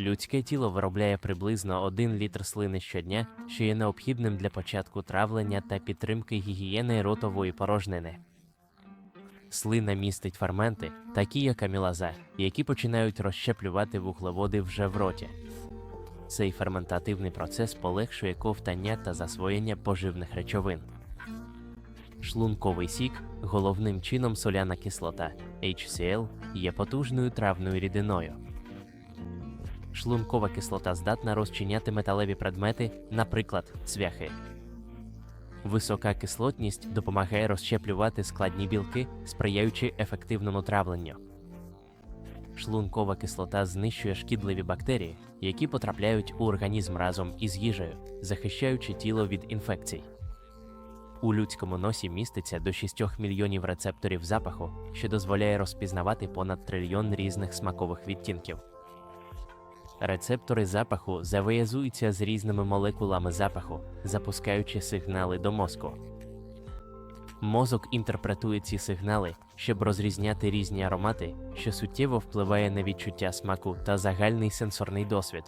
Людське тіло виробляє приблизно 1 літр слини щодня, що є необхідним для початку травлення та підтримки гігієни ротової порожнини. Слина містить ферменти, такі як амілаза, які починають розщеплювати вуглеводи вже в роті. Цей ферментативний процес полегшує ковтання та засвоєння поживних речовин. Шлунковий сік, головним чином соляна кислота HCl, є потужною травною рідиною. Шлункова кислота здатна розчиняти металеві предмети, наприклад, цвяхи. Висока кислотність допомагає розщеплювати складні білки, сприяючи ефективному травленню. Шлункова кислота знищує шкідливі бактерії, які потрапляють у організм разом із їжею, захищаючи тіло від інфекцій. У людському носі міститься до 6 мільйонів рецепторів запаху, що дозволяє розпізнавати понад трильйон різних смакових відтінків. Рецептори запаху завиязуються з різними молекулами запаху, запускаючи сигнали до мозку. Мозок інтерпретує ці сигнали, щоб розрізняти різні аромати, що суттєво впливає на відчуття смаку та загальний сенсорний досвід.